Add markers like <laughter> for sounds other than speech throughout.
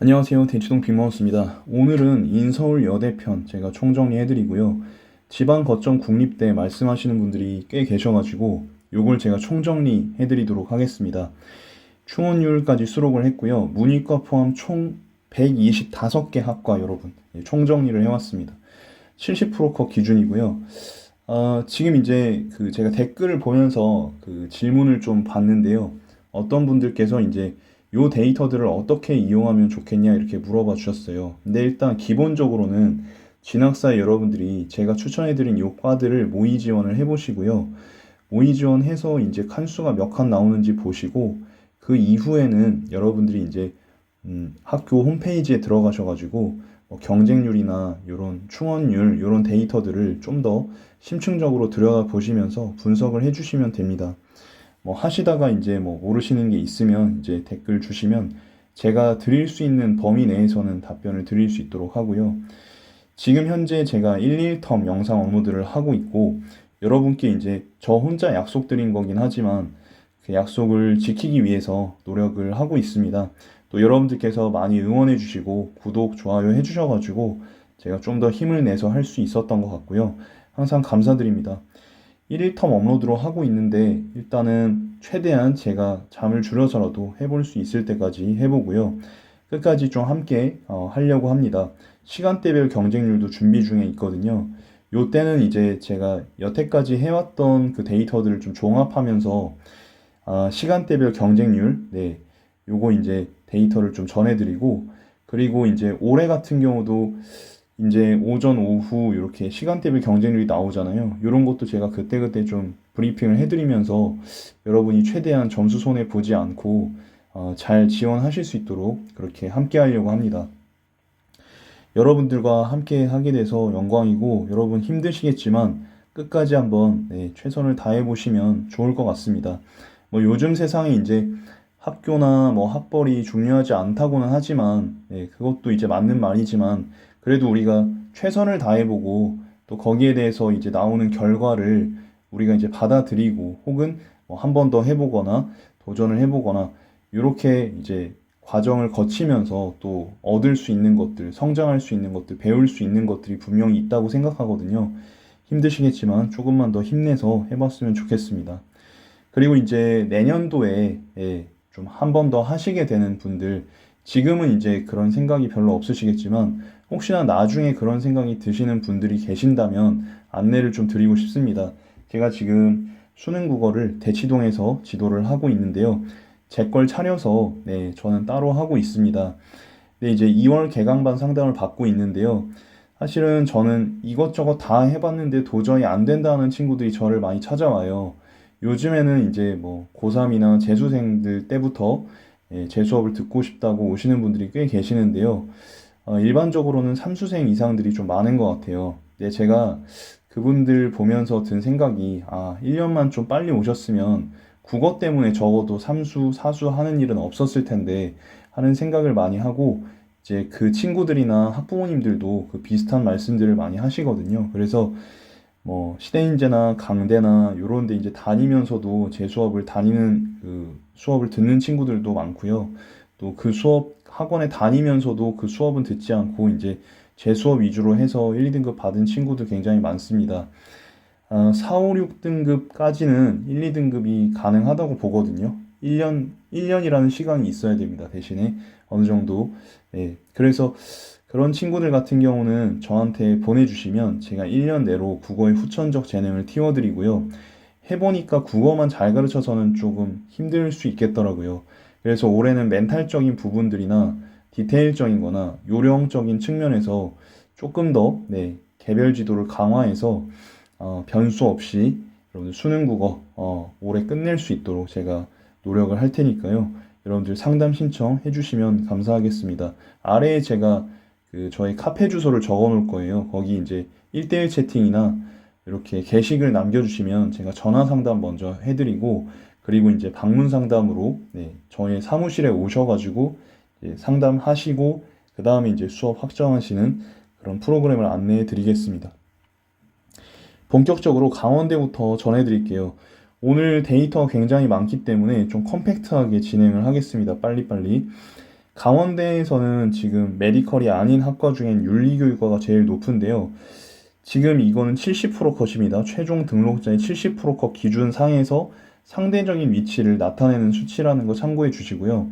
안녕하세요. 대치동 빅마우스입니다. 오늘은 인서울 여대편 제가 총정리해드리고요. 지방 거점 국립대 말씀하시는 분들이 꽤 계셔가지고 요걸 제가 총정리해드리도록 하겠습니다. 충원율까지 수록을 했고요. 문이과 포함 총 125개 학과 여러분 예, 총정리를 해왔습니다. 70%컷 기준이고요. 아, 지금 이제 그 제가 댓글을 보면서 그 질문을 좀 봤는데요. 어떤 분들께서 이제 요 데이터들을 어떻게 이용하면 좋겠냐 이렇게 물어봐 주셨어요. 근데 일단 기본적으로는 진학사 여러분들이 제가 추천해드린 요 과들을 모의 지원을 해보시고요. 모의 지원해서 이제 칸수가 몇 칸 나오는지 보시고 그 이후에는 여러분들이 이제 음, 학교 홈페이지에 들어가셔가지고 뭐 경쟁률이나 이런 충원율 이런 데이터들을 좀 더 심층적으로 들여다 보시면서 분석을 해주시면 됩니다. 뭐 하시다가 이제 뭐 모르시는 게 있으면 이제 댓글 주시면 제가 드릴 수 있는 범위 내에서는 답변을 드릴 수 있도록 하고요. 지금 현재 제가 1, 1텀 영상 업로드를 하고 있고 여러분께 이제 저 혼자 약속드린 거긴 하지만 그 약속을 지키기 위해서 노력을 하고 있습니다. 또 여러분들께서 많이 응원해 주시고 구독, 좋아요 해 주셔 가지고 제가 좀 더 힘을 내서 할 수 있었던 것 같고요. 항상 감사드립니다. 1일텀 업로드로 하고 있는데 일단은 최대한 제가 잠을 줄여서라도 해볼 수 있을 때까지 해보고요. 끝까지 좀 함께 어, 하려고 합니다. 시간대별 경쟁률도 준비 중에 있거든요. 요 때는 이제 제가 여태까지 해왔던 그 데이터들을 좀 종합하면서 아, 시간대별 경쟁률, 네, 요거 이제 데이터를 좀 전해드리고 그리고 이제 올해 같은 경우도 이제 오전, 오후 이렇게 시간대별 경쟁률이 나오잖아요. 이런 것도 제가 그때그때 좀 브리핑을 해드리면서 여러분이 최대한 점수 손해 보지 않고 어, 잘 지원하실 수 있도록 그렇게 함께 하려고 합니다. 여러분들과 함께 하게 돼서 영광이고 여러분 힘드시겠지만 끝까지 한번 네, 최선을 다해 보시면 좋을 것 같습니다. 뭐 요즘 세상에 이제 학교나 뭐 학벌이 중요하지 않다고는 하지만 네, 그것도 이제 맞는 말이지만 그래도 우리가 최선을 다해보고 또 거기에 대해서 이제 나오는 결과를 우리가 이제 받아들이고 혹은 뭐 한 번 더 해보거나 도전을 해보거나 이렇게 이제 과정을 거치면서 또 얻을 수 있는 것들, 성장할 수 있는 것들, 배울 수 있는 것들이 분명히 있다고 생각하거든요. 힘드시겠지만 조금만 더 힘내서 해봤으면 좋겠습니다. 그리고 이제 내년도에 예, 좀한 번 더 하시게 되는 분들, 지금은 이제 그런 생각이 별로 없으시겠지만 혹시나 나중에 그런 생각이 드시는 분들이 계신다면 안내를 좀 드리고 싶습니다. 제가 지금 수능 국어를 대치동에서 지도를 하고 있는데요. 제 걸 차려서 네, 저는 따로 하고 있습니다. 네, 이제 2월 개강반 상담을 받고 있는데요. 사실은 저는 이것저것 다 해봤는데 도저히 안 된다는 친구들이 저를 많이 찾아와요. 요즘에는 이제 뭐 고3이나 재수생들 때부터 예, 제 수업을 듣고 싶다고 오시는 분들이 꽤 계시는데요. 어, 일반적으로는 삼수생 이상들이 좀 많은 것 같아요. 네, 제가 그분들 보면서 든 생각이, 아, 1년만 좀 빨리 오셨으면 국어 때문에 적어도 삼수, 사수 하는 일은 없었을 텐데 하는 생각을 많이 하고, 이제 그 친구들이나 학부모님들도 그 비슷한 말씀들을 많이 하시거든요. 그래서 뭐 시대인재나 강대나 요런 데 이제 다니면서도 제 수업을 다니는 그 수업을 듣는 친구들도 많고요. 또 그 수업 학원에 다니면서도 그 수업은 듣지 않고 이제 제 수업 위주로 해서 1, 2등급 받은 친구들 굉장히 많습니다. 아, 4, 5, 6등급까지는 1, 2등급이 가능하다고 보거든요. 1년, 1년이라는 시간이 있어야 됩니다. 대신에 어느 정도. 예. 그래서 그런 친구들 같은 경우는 저한테 보내주시면 제가 1년 내로 국어의 후천적 재능을 틔워드리고요. 해보니까 국어만 잘 가르쳐서는 조금 힘들 수 있겠더라고요. 그래서 올해는 멘탈적인 부분들이나 디테일적인 거나 요령적인 측면에서 조금 더, 네, 개별 지도를 강화해서, 어, 변수 없이 여러분들 수능 국어, 어, 올해 끝낼 수 있도록 제가 노력을 할 테니까요. 여러분들 상담 신청 해 주시면 감사하겠습니다. 아래에 제가 그 저희 카페 주소를 적어 놓을 거예요. 거기 이제 1대1 채팅이나 이렇게 게시글 남겨주시면 제가 전화 상담 먼저 해드리고 그리고 이제 방문 상담으로 네, 저희 사무실에 오셔가지고 상담하시고 그 다음에 이제 수업 확정하시는 그런 프로그램을 안내해 드리겠습니다. 본격적으로 강원대부터 전해드릴게요. 오늘 데이터가 굉장히 많기 때문에 좀 컴팩트하게 진행을 하겠습니다. 빨리빨리. 강원대에서는 지금 메디컬이 아닌 학과 중엔 윤리교육과가 제일 높은데요. 지금 이거는 70% 컷입니다. 최종 등록자의 70%컷 기준 상에서 상대적인 위치를 나타내는 수치라는 거 참고해 주시고요.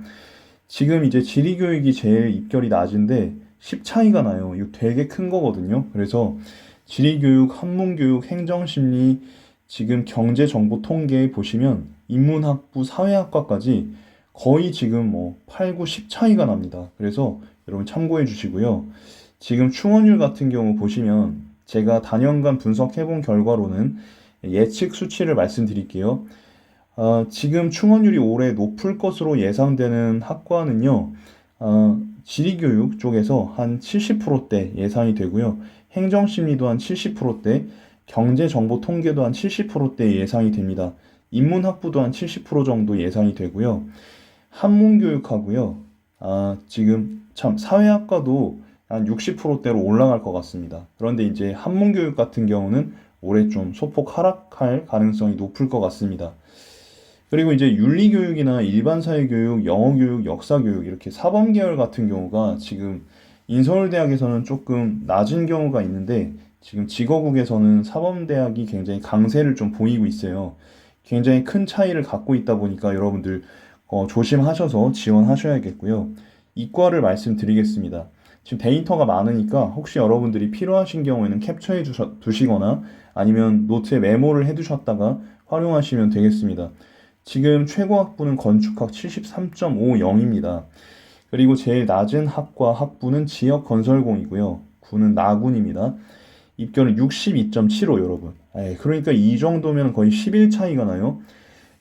지금 이제 지리 교육이 제일 입결이 낮은데 10 차이가 나요. 이거 되게 큰 거거든요. 그래서 지리 교육, 한문 교육, 행정 심리, 지금 경제 정보 통계 보시면 인문학부, 사회학과까지 거의 지금 뭐 8, 9, 10 차이가 납니다. 그래서 여러분 참고해 주시고요. 지금 충원율 같은 경우 보시면 제가 단연간 분석해 본 결과로는 예측 수치를 말씀드릴게요. 어, 지금 충원율이 올해 높을 것으로 예상되는 학과는요, 어, 지리교육 쪽에서 한 70%대 예상이 되고요. 행정심리도 한 70%대, 경제정보통계도 한 70%대 예상이 됩니다. 인문학부도 한 70% 정도 예상이 되고요. 한문교육하고요. 아, 지금 참 사회학과도 한 60%대로 올라갈 것 같습니다. 그런데 이제 한문교육 같은 경우는 올해 좀 소폭 하락할 가능성이 높을 것 같습니다. 그리고 이제 윤리교육이나 일반사회교육, 영어교육, 역사교육 이렇게 사범계열 같은 경우가 지금 인서울대학에서는 조금 낮은 경우가 있는데 지금 직어국에서는 사범대학이 굉장히 강세를 좀 보이고 있어요. 굉장히 큰 차이를 갖고 있다 보니까 여러분들 어, 조심하셔서 지원하셔야겠고요. 이과를 말씀드리겠습니다. 지금 데이터가 많으니까 혹시 여러분들이 필요하신 경우에는 캡처해 두시거나 아니면 노트에 메모를 해 두셨다가 활용하시면 되겠습니다. 지금 최고 학부는 건축학 73.50입니다. 그리고 제일 낮은 학과 학부는 지역 건설공이고요. 구는 나군입니다. 입결은 62.75 여러분. 에이, 그러니까 이 정도면 거의 11 차이가 나요.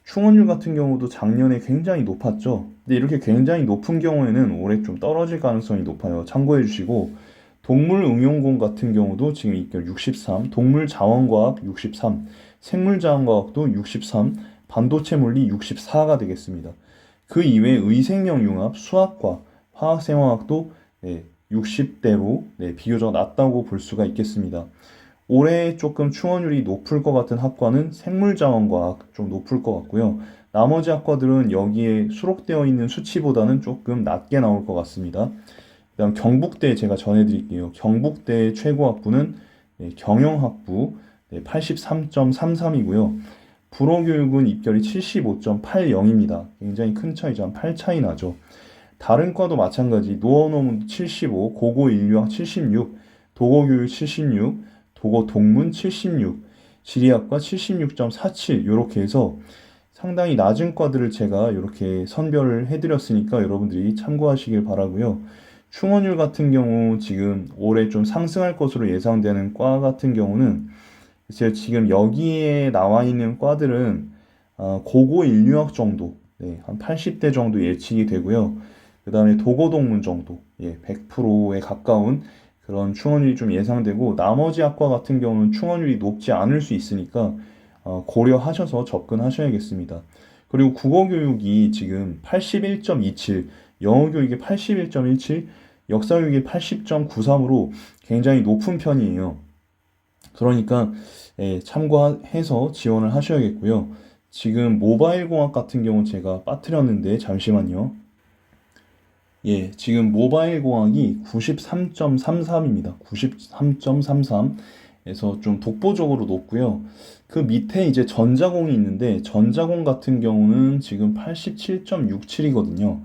충원율 같은 경우도 작년에 굉장히 높았죠. 근데 이렇게 굉장히 높은 경우에는 올해 좀 떨어질 가능성이 높아요. 참고해 주시고 동물응용공 같은 경우도 지금 입결 63, 동물자원과학 63, 생물자원과학도 63, 반도체 물리 64가 되겠습니다. 그 이외에 의생명 융합, 수학과, 화학생화학도 네, 60대로 네, 비교적 낮다고 볼 수가 있겠습니다. 올해 조금 충원율이 높을 것 같은 학과는 생물자원과학 좀 높을 것 같고요. 나머지 학과들은 여기에 수록되어 있는 수치보다는 조금 낮게 나올 것 같습니다. 그다음 경북대 제가 전해드릴게요. 경북대 최고 학부는 네, 경영학부 네, 83.33이고요. 불어교육은 입결이 75.80입니다. 굉장히 큰 차이죠. 한 8 차이 나죠. 다른 과도 마찬가지. 노어노문 75, 고고 인류학 76, 도고 교육 76, 도고 동문 76, 지리학과 76.47 이렇게 해서 상당히 낮은 과들을 제가 이렇게 선별을 해드렸으니까 여러분들이 참고하시길 바라고요. 충원율 같은 경우 지금 올해 좀 상승할 것으로 예상되는 과 같은 경우는 글쎄요, 지금 여기에 나와 있는 과들은 어, 고고 인류학 정도, 네, 한 80대 정도 예측이 되고요. 그 다음에 도고동문 정도, 예, 100%에 가까운 그런 충원율이 좀 예상되고 나머지 학과 같은 경우는 충원율이 높지 않을 수 있으니까 어, 고려하셔서 접근하셔야겠습니다. 그리고 국어 교육이 지금 81.27, 영어 교육이 81.17, 역사 교육이 80.93으로 굉장히 높은 편이에요. 그러니까 예, 참고해서 지원을 하셔야겠고요. 지금 모바일 공학 같은 경우 제가 빠뜨렸는데 잠시만요. 예, 지금 모바일 공학이 93.33입니다. 93.33에서 좀 독보적으로 높고요. 그 밑에 이제 전자공이 있는데 전자공 같은 경우는 지금 87.67이거든요.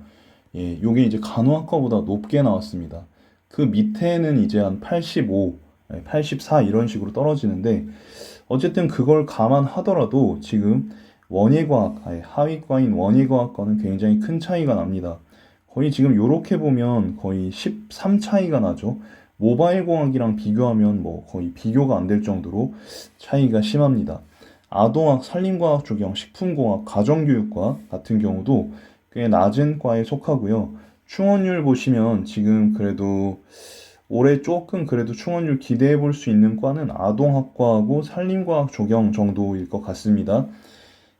예, 요게 이제 간호학과보다 높게 나왔습니다. 그 밑에는 이제 한 85, 84 이런 식으로 떨어지는데 어쨌든 그걸 감안하더라도 지금 원예과학, 하위과인 원예과학과는 굉장히 큰 차이가 납니다. 거의 지금 요렇게 보면 거의 13 차이가 나죠. 모바일 공학이랑 비교하면 뭐 거의 비교가 안 될 정도로 차이가 심합니다. 아동학, 산림과학 조경, 식품공학, 가정교육과 같은 경우도 꽤 낮은 과에 속하고요. 충원율 보시면 지금 그래도 올해 조금 그래도 충원율 기대해 볼 수 있는 과는 아동학과하고 산림과학 조경 정도일 것 같습니다.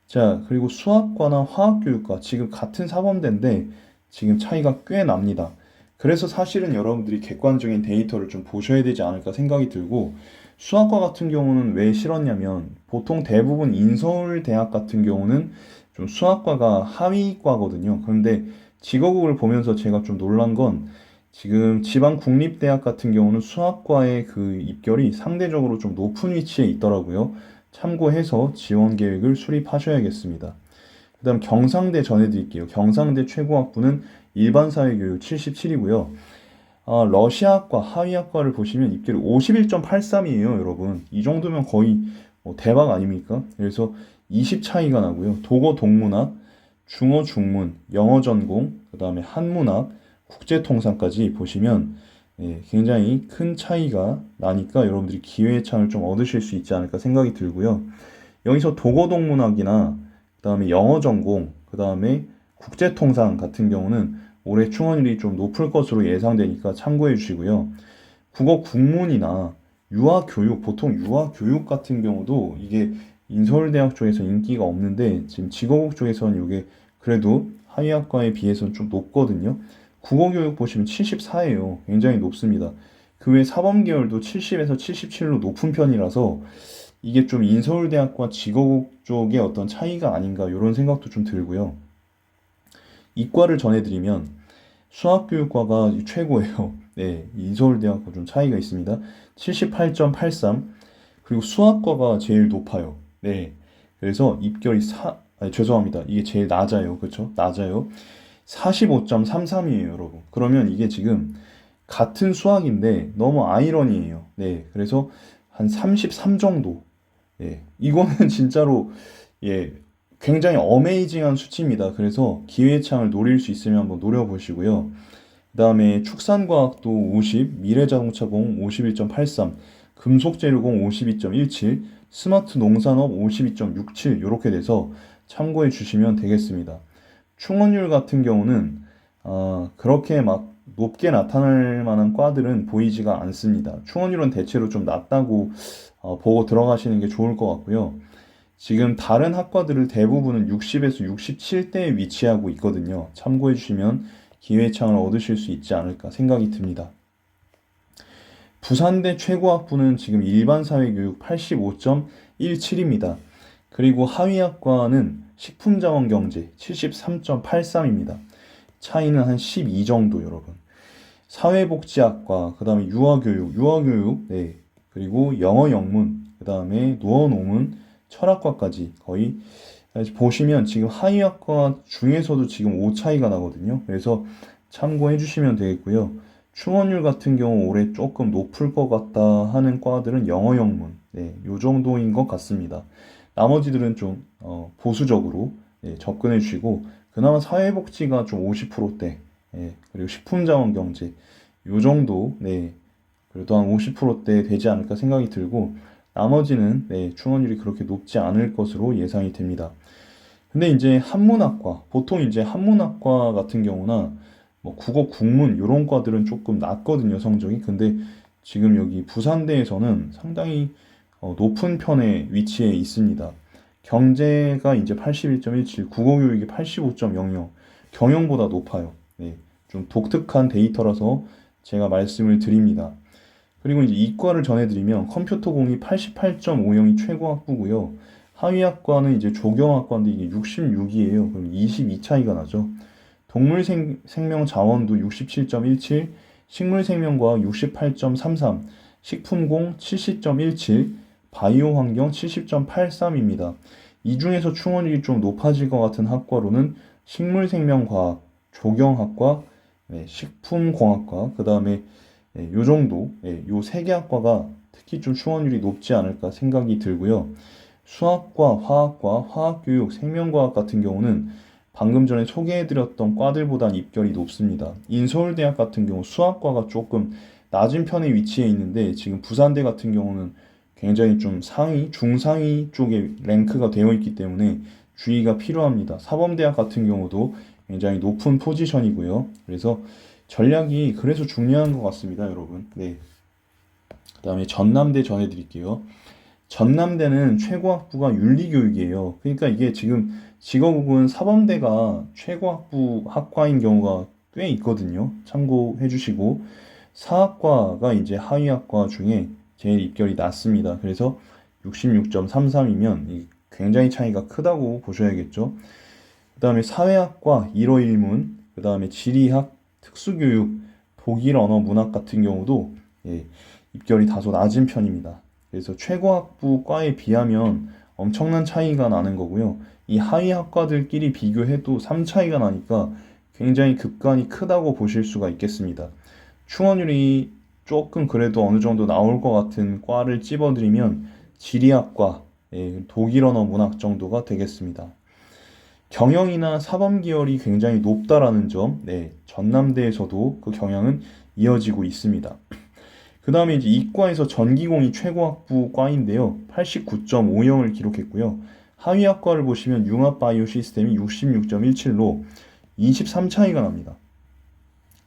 자, 그리고 수학과나 화학교육과 지금 같은 사범대인데 지금 차이가 꽤 납니다. 그래서 사실은 여러분들이 객관적인 데이터를 좀 보셔야 되지 않을까 생각이 들고 수학과 같은 경우는 왜 싫었냐면 보통 대부분 인서울 대학 같은 경우는 좀 수학과가 하위과거든요. 그런데 직업국을 보면서 제가 좀 놀란 건 지금 지방 국립대학 같은 경우는 수학과의 그 입결이 상대적으로 좀 높은 위치에 있더라고요. 참고해서 지원 계획을 수립하셔야겠습니다. 그 다음 경상대 전해드릴게요. 경상대 최고학부는 일반사회교육 77이고요. 아, 러시아학과, 하위학과를 보시면 입결이 51.83이에요, 여러분. 이 정도면 거의 뭐 대박 아닙니까? 그래서 20 차이가 나고요. 독어 동문학, 중어 중문, 영어 전공, 그 다음에 한문학, 국제통상까지 보시면 예, 굉장히 큰 차이가 나니까 여러분들이 기회의 창을 좀 얻으실 수 있지 않을까 생각이 들고요. 여기서 독어 동문학이나 그 다음에 영어 전공, 그 다음에 국제통상 같은 경우는 올해 충원율이 좀 높을 것으로 예상되니까 참고해 주시고요. 국어 국문이나 유아 교육, 보통 유아 교육 같은 경우도 이게 인서울대학 쪽에서 인기가 없는데 지금 직업국 쪽에서는 이게 그래도 하위학과에 비해서는 좀 높거든요. 국어교육 보시면 74예요. 굉장히 높습니다. 그 외 사범계열도 70에서 77로 높은 편이라서 이게 좀 인서울대학과 직어국 쪽의 어떤 차이가 아닌가 이런 생각도 좀 들고요. 이과를 전해드리면 수학교육과가 최고예요. <laughs> 네, 인서울대학과 좀 차이가 있습니다. 78.83 그리고 수학과가 제일 높아요. 네, 그래서 입결이 사 아니, 죄송합니다. 이게 제일 낮아요. 그렇죠? 낮아요. 45.33이에요, 여러분. 그러면 이게 지금 같은 수학인데 너무 아이러니해요. 네, 그래서 한 33 정도. 예, 이거는 <laughs> 진짜로 예, 굉장히 어메이징한 수치입니다. 그래서 기회의 창을 노릴 수 있으면 한번 노려보시고요. 그 다음에 축산과학도 50, 미래자동차공 51.83, 금속재료공 52.17, 스마트 농산업 52.67 이렇게 돼서 참고해 주시면 되겠습니다. 충원율 같은 경우는 어, 그렇게 막 높게 나타날 만한 과들은 보이지가 않습니다. 충원율은 대체로 좀 낮다고 어, 보고 들어가시는 게 좋을 것 같고요. 지금 다른 학과들을 대부분은 60에서 67대에 위치하고 있거든요. 참고해 주시면 기회 창을 얻으실 수 있지 않을까 생각이 듭니다. 부산대 최고 학부는 지금 일반 사회교육 85.17입니다. 그리고 하위 학과는 식품자원 경제 73.83입니다. 차이는 한 12 정도 여러분. 사회복지학과, 그 다음에 유아교육, 유아교육, 네. 그리고 영어 영문, 그 다음에 노어노문, 철학과까지 거의 보시면 지금 하위학과 중에서도 지금 5 차이가 나거든요. 그래서 참고해 주시면 되겠고요. 충원율 같은 경우 올해 조금 높을 것 같다 하는 과들은 영어 영문, 네, 요 정도인 것 같습니다. 나머지들은 좀 어, 보수적으로 예, 접근해 주시고 그나마 사회복지가 좀 50%대 예, 그리고 식품자원경제 요 정도 네 그래도 한 50%대 되지 않을까 생각이 들고 나머지는 네, 충원율이 그렇게 높지 않을 것으로 예상이 됩니다. 근데 이제 한문학과 보통 이제 한문학과 같은 경우나 뭐 국어 국문 이런 과들은 조금 낮거든요 성적이 근데 지금 여기 부산대에서는 상당히 어, 높은 편에 위치해 있습니다. 경제가 이제 81.17, 국어교육이 85.00, 경영보다 높아요. 네, 좀 독특한 데이터라서 제가 말씀을 드립니다. 그리고 이제 이과를 전해드리면 컴퓨터 공이 88.50이 최고 학부고요. 하위 학과는 이제 조경학과인데 이게 66이에요. 그럼 22 차이가 나죠. 동물 생, 생명 자원도 67.17, 식물 생명과학 68.33, 식품공 70.17, 바이오 환경 70.83입니다. 이 중에서 충원율이 좀 높아질 것 같은 학과로는 식물생명과학, 조경학과, 네, 식품공학과, 그 다음에 네, 요 정도, 네, 요세 개 학과가 특히 좀 충원율이 높지 않을까 생각이 들고요. 수학과, 화학과, 화학교육, 생명과학 같은 경우는 방금 전에 소개해드렸던 과들보단 입결이 높습니다. 인서울대학 같은 경우 수학과가 조금 낮은 편에 위치해 있는데 지금 부산대 같은 경우는 굉장히 좀 상위, 중상위 쪽에 랭크가 되어 있기 때문에 주의가 필요합니다. 사범대학 같은 경우도 굉장히 높은 포지션이고요. 그래서 전략이 그래서 중요한 것 같습니다, 여러분. 네. 그 다음에 전남대 전해드릴게요. 전남대는 최고학부가 윤리교육이에요. 그러니까 이게 지금 직업국은 사범대가 최고학부 학과인 경우가 꽤 있거든요. 참고해 주시고 사학과가 이제 하위학과 중에 제일 입결이 낮습니다. 그래서 66.33이면 굉장히 차이가 크다고 보셔야겠죠. 그 다음에 사회학과 1호 1문, 그그 다음에 지리학, 특수교육, 독일 언어 문학 같은 경우도 예, 입결이 다소 낮은 편입니다. 그래서 최고 학부 과에 비하면 엄청난 차이가 나는 거고요. 이 하위 학과들끼리 비교해도 3 차이가 나니까 굉장히 급간이 크다고 보실 수가 있겠습니다. 충원율이 조금 그래도 어느 정도 나올 것 같은 과를 찝어드리면 지리학과, 예, 독일 언어 문학 정도가 되겠습니다. 경영이나 사범 계열이 굉장히 높다라는 점, 네, 전남대에서도 그 경향은 이어지고 있습니다. <clears throat> 그 다음에 이제 이과에서 전기공이 최고 학부 과인데요. 89.50을 기록했고요. 하위 학과를 보시면 융합 바이오 시스템이 66.17로 23 차이가 납니다.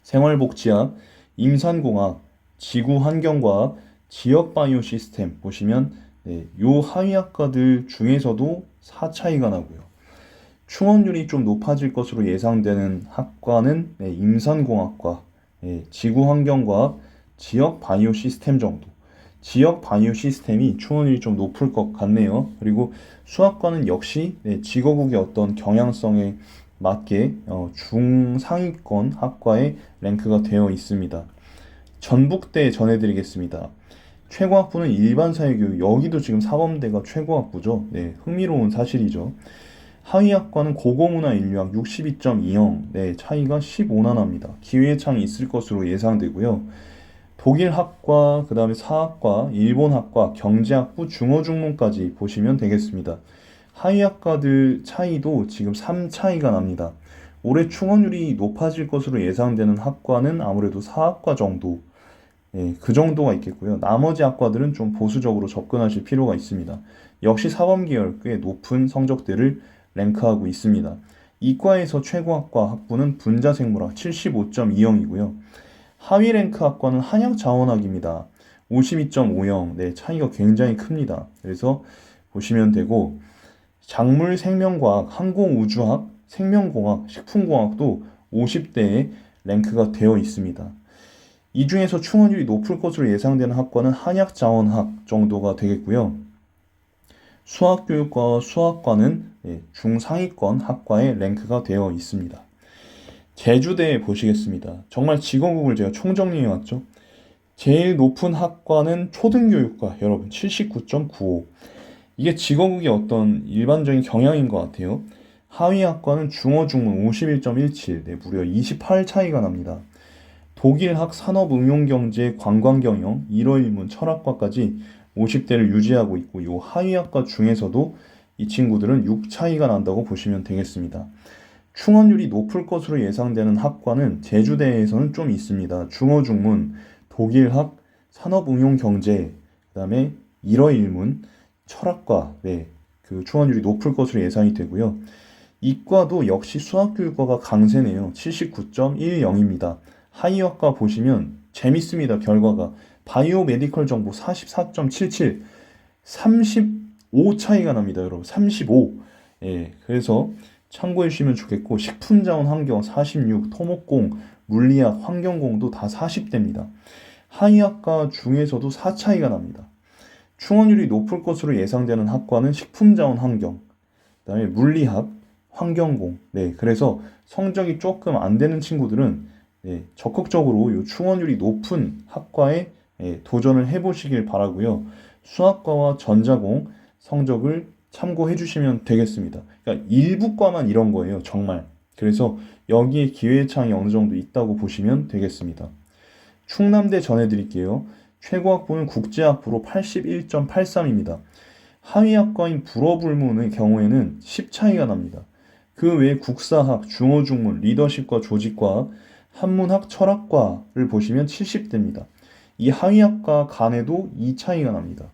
생활복지학, 임산공학, 지구 환경과학, 지역 바이오 시스템 보시면 네, 요 하위 학과들 중에서도 4 차이가 나고요. 충원율이 좀 높아질 것으로 예상되는 학과는 네, 임산공학과, 네, 지구환경과학, 지역 바이오 시스템 정도. 지역 바이오 시스템이 충원율이 좀 높을 것 같네요. 그리고 수학과는 역시 네, 직어국의 어떤 경향성에 맞게 어, 중상위권 학과에 랭크가 되어 있습니다. 전북대 전해드리겠습니다. 최고학부는 일반 사회교육, 여기도 지금 사범대가 최고학부죠. 네, 흥미로운 사실이죠. 하위학과는 고고문화 인류학 62.20, 네, 차이가 15나 납니다. 기회의 창이 있을 것으로 예상되고요. 독일학과, 그 다음에 사학과, 일본학과, 경제학부, 중어중문까지 보시면 되겠습니다. 하위학과들 차이도 지금 3 차이가 납니다. 올해 충원율이 높아질 것으로 예상되는 학과는 아무래도 사학과 정도, 예, 그 정도가 있겠고요. 나머지 학과들은 좀 보수적으로 접근하실 필요가 있습니다. 역시 사범계열 꽤 높은 성적들을 랭크하고 있습니다. 이과에서 최고학과 학부는 분자생물학 75.20이고요. 하위 랭크 학과는 한양자원학입니다. 52.50. 네, 차이가 굉장히 큽니다. 그래서 보시면 되고 작물 생명과학, 항공우주학, 생명공학, 식품공학도 50대에 랭크가 되어 있습니다. 이 중에서 충원율이 높을 것으로 예상되는 학과는 한약자원학 정도가 되겠고요. 수학교육과 수학과는 예, 중상위권 학과에 랭크가 되어 있습니다. 제주대 보시겠습니다. 정말 직원국을 제가 총정리해 왔죠. 제일 높은 학과는 초등교육과 여러분 79.95. 이게 직원국의 어떤 일반적인 경향인 것 같아요. 하위 학과는 중어중문 51.17, 네, 무려 28 차이가 납니다. 독일학 산업응용경제 관광경영 1호1문 철학과까지 50대를 유지하고 있고 이 하위 학과 중에서도 이 친구들은 6 차이가 난다고 보시면 되겠습니다. 충원율이 높을 것으로 예상되는 학과는 제주대에서는 좀 있습니다. 중어중문, 독일학, 산업응용경제, 그 다음에 1호1문, 철학과, 네, 그 충원율이 높을 것으로 예상이 되고요. 이과도 역시 수학교육과가 강세네요. 79.10입니다. 하이어과 보시면 재밌습니다. 결과가 바이오 메디컬 정보 44.77 35 차이가 납니다, 여러분. 35. 예. 그래서 참고해 주시면 좋겠고 식품 자원 환경 46, 토목공, 물리학, 환경공도 다 40대입니다. 하이학과 중에서도 4 차이가 납니다. 충원율이 높을 것으로 예상되는 학과는 식품자원 환경, 그다음에 물리학, 환경공. 네, 그래서 성적이 조금 안 되는 친구들은 네, 적극적으로 요 충원율이 높은 학과에 예, 도전을 해보시길 바라고요. 수학과와 전자공 성적을 참고해 주시면 되겠습니다. 그러니까 일부과만 이런 거예요, 정말. 그래서 여기에 기회의 창이 어느 정도 있다고 보시면 되겠습니다. 충남대 전해드릴게요. 최고학부는 국제학부로 81.83입니다. 하위학과인 불어불문의 경우에는 10 차이가 납니다. 그 외에 국사학, 중어중문, 리더십과 조직과학, 한문학, 철학과를 보시면 70대입니다. 이 하위학과 간에도 이 차이가 납니다.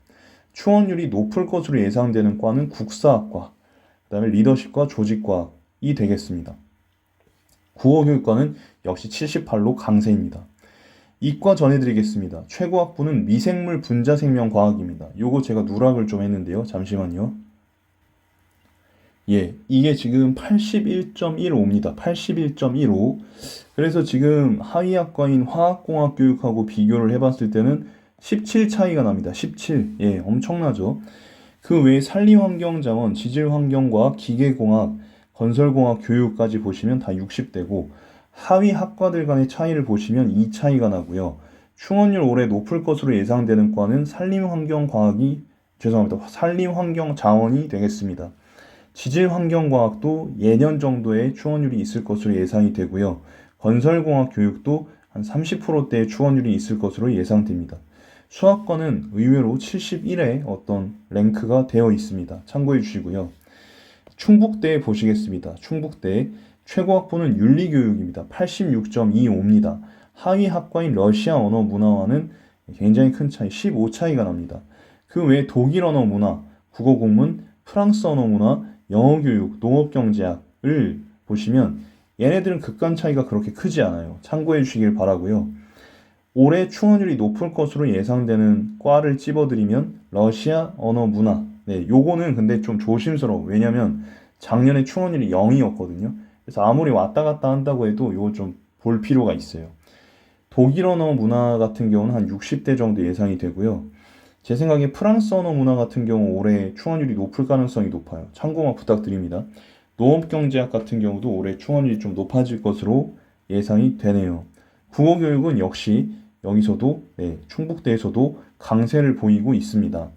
충원율이 높을 것으로 예상되는 과는 국사학과, 그 다음에 리더십과 조직과학이 되겠습니다. 국어교육과는 역시 78로 강세입니다. 이과 전해드리겠습니다. 최고 학부는 미생물 분자생명과학입니다. 요거 제가 누락을 좀 했는데요. 잠시만요. 예, 이게 지금 81.15입니다. 81.15. 그래서 지금 하위학과인 화학공학 교육하고 비교를 해봤을 때는 17 차이가 납니다. 17. 예, 엄청나죠. 그 외에 산리환경자원, 지질환경과학, 기계공학, 건설공학 교육까지 보시면 다 60대고 하위 학과들 간의 차이를 보시면 이 차이가 나고요. 충원율 올해 높을 것으로 예상되는 과는 산림환경과학이 죄송합니다. 산림환경자원이 되겠습니다. 지질환경과학도 예년 정도의 충원율이 있을 것으로 예상이 되고요. 건설공학 교육도 한 30%대의 충원율이 있을 것으로 예상됩니다. 수학과는 의외로 71에 어떤 랭크가 되어 있습니다. 참고해 주시고요. 충북대 보시겠습니다. 충북대 최고 학부는 윤리교육입니다. 86.25입니다. 하위 학과인 러시아 언어 문화와는 굉장히 큰 차이, 15 차이가 납니다. 그 외에 독일 언어 문화, 국어 공문, 프랑스 언어 문화, 영어 교육, 농업 경제학을 보시면 얘네들은 극간 차이가 그렇게 크지 않아요. 참고해 주시길 바라고요. 올해 충원율이 높을 것으로 예상되는 과를 찝어드리면 러시아 언어 문화. 네, 요거는 근데 좀 조심스러워. 왜냐면 작년에 충원율이 0이었거든요. 그래서 아무리 왔다 갔다 한다고 해도 요거 좀 볼 필요가 있어요. 독일 언어 문화 같은 경우는 한 60대 정도 예상이 되고요. 제 생각에 프랑스 언어 문화 같은 경우 올해 충원율이 높을 가능성이 높아요. 참고만 부탁드립니다. 농업경제학 같은 경우도 올해 충원율이 좀 높아질 것으로 예상이 되네요. 국어교육은 역시 여기서도 네, 충북대에서도 강세를 보이고 있습니다.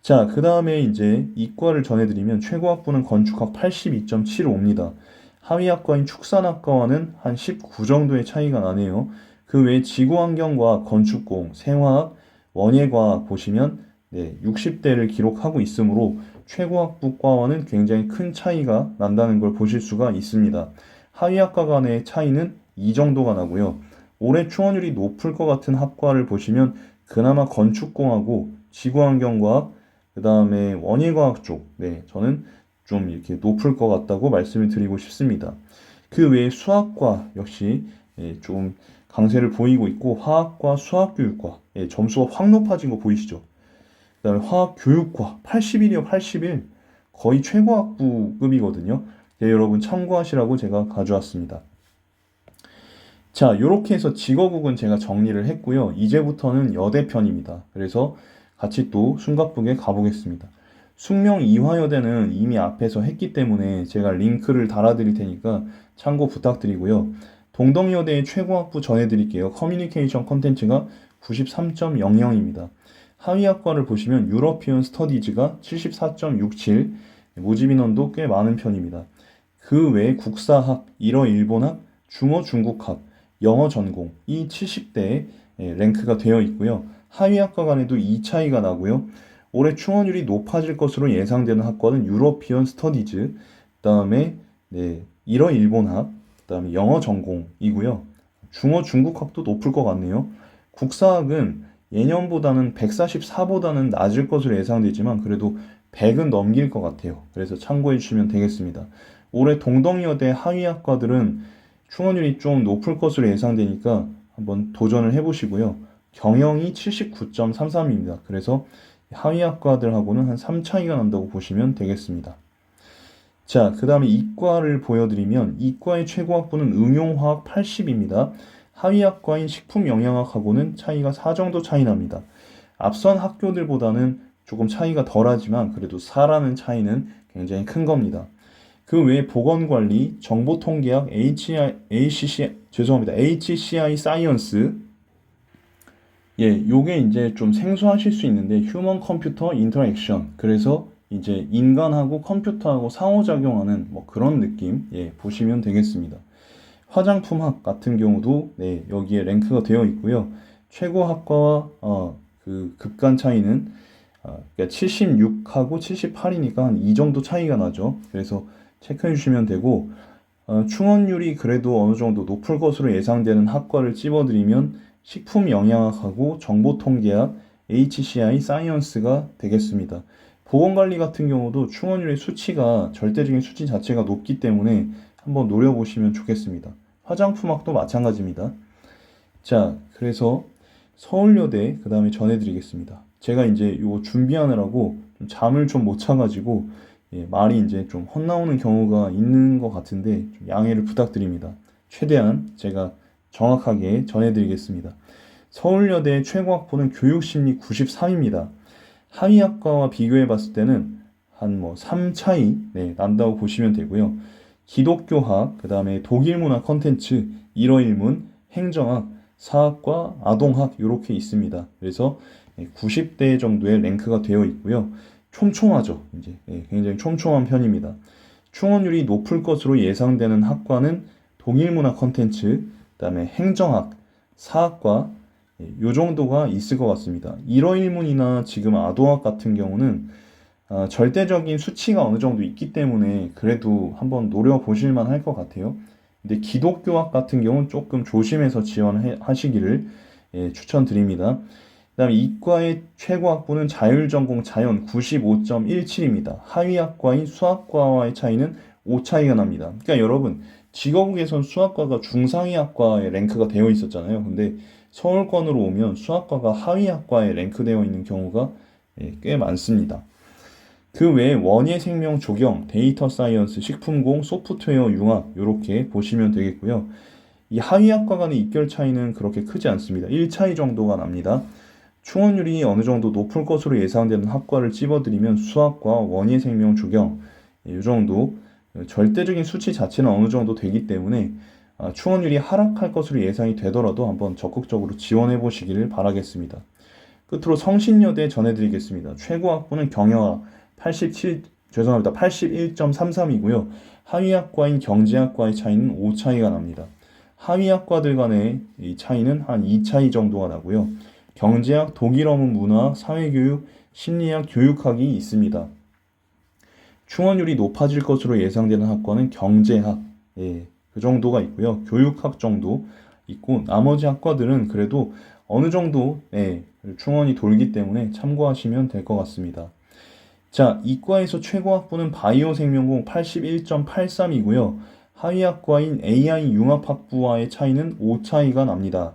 자, 그 다음에 이제 이과를 전해드리면 최고학부는 건축학 82.75입니다. 하위학과인 축산학과와는 한 19 정도의 차이가 나네요. 그 외에 지구환경과학, 건축공, 생화학, 원예과학 보시면 네, 60대를 기록하고 있으므로 최고학부과와는 굉장히 큰 차이가 난다는 걸 보실 수가 있습니다. 하위학과 간의 차이는 이 정도가 나고요. 올해 충원율이 높을 것 같은 학과를 보시면 그나마 건축공하고 지구환경과학, 그 다음에 원예과학 쪽, 네, 저는 좀 이렇게 높을 것 같다고 말씀을 드리고 싶습니다. 그 외에 수학과 역시 예, 좀 강세를 보이고 있고 화학과 수학교육과 예, 점수가 확 높아진 거 보이시죠? 그 다음에 화학 교육과 81이요 81 거의 최고학부급이거든요. 예, 여러분 참고하시라고 제가 가져왔습니다. 자, 이렇게 해서 직어국은 제가 정리를 했고요. 이제부터는 여대편입니다. 그래서 같이 또 숨가쁘게 가보겠습니다. 숙명 이화여대는 이미 앞에서 했기 때문에 제가 링크를 달아드릴 테니까 참고 부탁드리고요. 동덕여대의 최고학부 전해드릴게요. 커뮤니케이션 컨텐츠가 93.00입니다. 하위 학과를 보시면 유러피언 스터디즈가 74.67, 모집 인원도 꽤 많은 편입니다. 그 외에 국사학, 일어 일본학, 중어 중국학, 영어 전공 이 70대에 랭크가 되어 있고요. 하위 학과 간에도 이 차이가 나고요. 올해 충원율이 높아질 것으로 예상되는 학과는 유러피언 스터디즈, 그다음에 네, 일어 일본학, 그다음에 영어 전공이고요. 중어 중국학도 높을 것 같네요. 국사학은 예년보다는 144보다는 낮을 것으로 예상되지만 그래도 100은 넘길 것 같아요. 그래서 참고해 주시면 되겠습니다. 올해 동덕여대 하위학과들은 충원율이 좀 높을 것으로 예상되니까 한번 도전을 해보시고요. 경영이 79.33입니다. 그래서 하위학과들하고는 한 3 차이가 난다고 보시면 되겠습니다. 자, 그 다음에 이과를 보여드리면 이과의 최고 학부는 응용화학 80입니다. 하위학과인 식품영양학하고는 차이가 4 정도 차이 납니다. 앞선 학교들보다는 조금 차이가 덜하지만 그래도 4라는 차이는 굉장히 큰 겁니다. 그 외에 보건관리, 정보통계학, HI, ACC, 죄송합니다. HCI 사이언스. 예, 요게 이제 좀 생소하실 수 있는데, 휴먼 컴퓨터 인터랙션. 그래서 이제 인간하고 컴퓨터하고 상호작용하는 뭐 그런 느낌, 예, 보시면 되겠습니다. 화장품학 같은 경우도, 네, 여기에 랭크가 되어 있고요. 최고 학과와, 어, 그 급간 차이는, 어, 그러니까 76하고 78이니까 한 이 정도 차이가 나죠. 그래서 체크해 주시면 되고 어, 충원율이 그래도 어느 정도 높을 것으로 예상되는 학과를 찝어드리면 식품영양학하고 정보통계학, HCI 사이언스가 되겠습니다. 보건관리 같은 경우도 충원율의 수치가 절대적인 수치 자체가 높기 때문에 한번 노려보시면 좋겠습니다. 화장품학도 마찬가지입니다. 자, 그래서 서울여대 그 다음에 전해드리겠습니다. 제가 이제 이거 준비하느라고 좀 잠을 좀못 차가지고 예, 말이 이제 좀 헛나오는 경우가 있는 것 같은데 좀 양해를 부탁드립니다. 최대한 제가 정확하게 전해드리겠습니다. 서울여대 최고학부는 교육심리 93입니다. 하위학과와 비교해 봤을 때는 한 뭐 3 차이 네, 난다고 보시면 되고요. 기독교학, 그 다음에 독일 문화 컨텐츠, 일어일문, 행정학, 사학과 아동학 이렇게 있습니다. 그래서 90대 정도의 랭크가 되어 있고요. 촘촘하죠. 이제 예, 굉장히 촘촘한 편입니다. 충원율이 높을 것으로 예상되는 학과는 독일 문화 컨텐츠, 그다음에 행정학, 사학과 예, 요 정도가 있을 것 같습니다. 일어일문이나 지금 아동학 같은 경우는 아, 절대적인 수치가 어느 정도 있기 때문에 그래도 한번 노려보실 만 할 것 같아요. 근데 기독교학 같은 경우는 조금 조심해서 지원하시기를 예, 추천드립니다. 그 다음에 이과의 최고 학부는 자율전공 자연 95.17입니다. 하위 학과인 수학과와의 차이는 5 차이가 납니다. 그러니까 여러분 직업국에선 수학과가 중상위 학과에 랭크가 되어 있었잖아요. 근데 서울권으로 오면 수학과가 하위 학과에 랭크되어 있는 경우가 예, 꽤 많습니다. 그 외에 원예 생명 조경, 데이터 사이언스, 식품공, 소프트웨어 융합 이렇게 보시면 되겠고요. 이 하위 학과 간의 입결 차이는 그렇게 크지 않습니다. 1차이 정도가 납니다. 충원율이 어느 정도 높을 것으로 예상되는 학과를 찝어드리면 수학과 원예 생명 조경 이 정도 절대적인 수치 자체는 어느 정도 되기 때문에 아, 충원율이 하락할 것으로 예상이 되더라도 한번 적극적으로 지원해 보시기를 바라겠습니다. 끝으로 성신여대 전해드리겠습니다. 최고 학부는 경영학 87 죄송합니다. 81.33이고요. 하위 학과인 경제학과의 차이는 5 차이가 납니다. 하위 학과들 간의 이 차이는 한 2 차이 정도가 나고요. 경제학, 독일어문 문화, 사회교육, 심리학, 교육학이 있습니다. 충원율이 높아질 것으로 예상되는 학과는 경제학, 예, 그 정도가 있고요. 교육학 정도 있고 나머지 학과들은 그래도 어느 정도 예, 충원이 돌기 때문에 참고하시면 될 것 같습니다. 자, 이과에서 최고 학부는 바이오 생명공 81.83이고요. 하위 학과인 AI 융합 학부와의 차이는 5 차이가 납니다.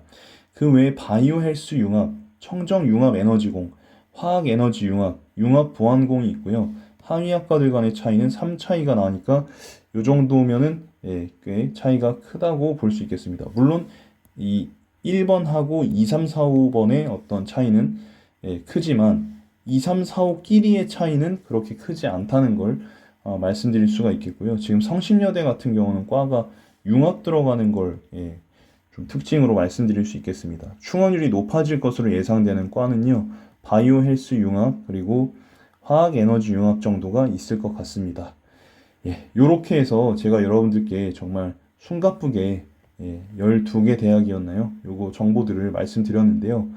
그 외에 바이오 헬스 융합, 청정 융합 에너지공, 화학 에너지 융합, 융합 보안공이 있고요. 하위 학과들 간의 차이는 3 차이가 나니까 이 정도면은 예, 꽤 차이가 크다고 볼 수 있겠습니다. 물론 이 1번하고 2, 3, 4, 5번의 어떤 차이는 예, 크지만 2, 3, 4, 5끼리의 차이는 그렇게 크지 않다는 걸 어, 말씀드릴 수가 있겠고요. 지금 성신여대 같은 경우는 과가 융합 들어가는 걸 예, 좀 특징으로 말씀드릴 수 있겠습니다. 충원율이 높아질 것으로 예상되는 과는요. 바이오 헬스 융합 그리고 화학 에너지 융합 정도가 있을 것 같습니다. 예, 요렇게 해서 제가 여러분들께 정말 숨가쁘게 예, 12개 대학이었나요? 요거 정보들을 말씀드렸는데요.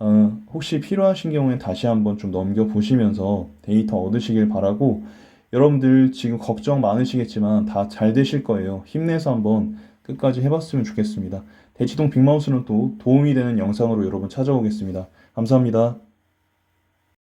어, 혹시 필요하신 경우에 다시 한번 좀 넘겨보시면서 데이터 얻으시길 바라고 여러분들 지금 걱정 많으시겠지만 다 잘 되실 거예요. 힘내서 한번 끝까지 해봤으면 좋겠습니다. 대치동 빅마우스는 또 도움이 되는 영상으로 여러분 찾아오겠습니다. 감사합니다.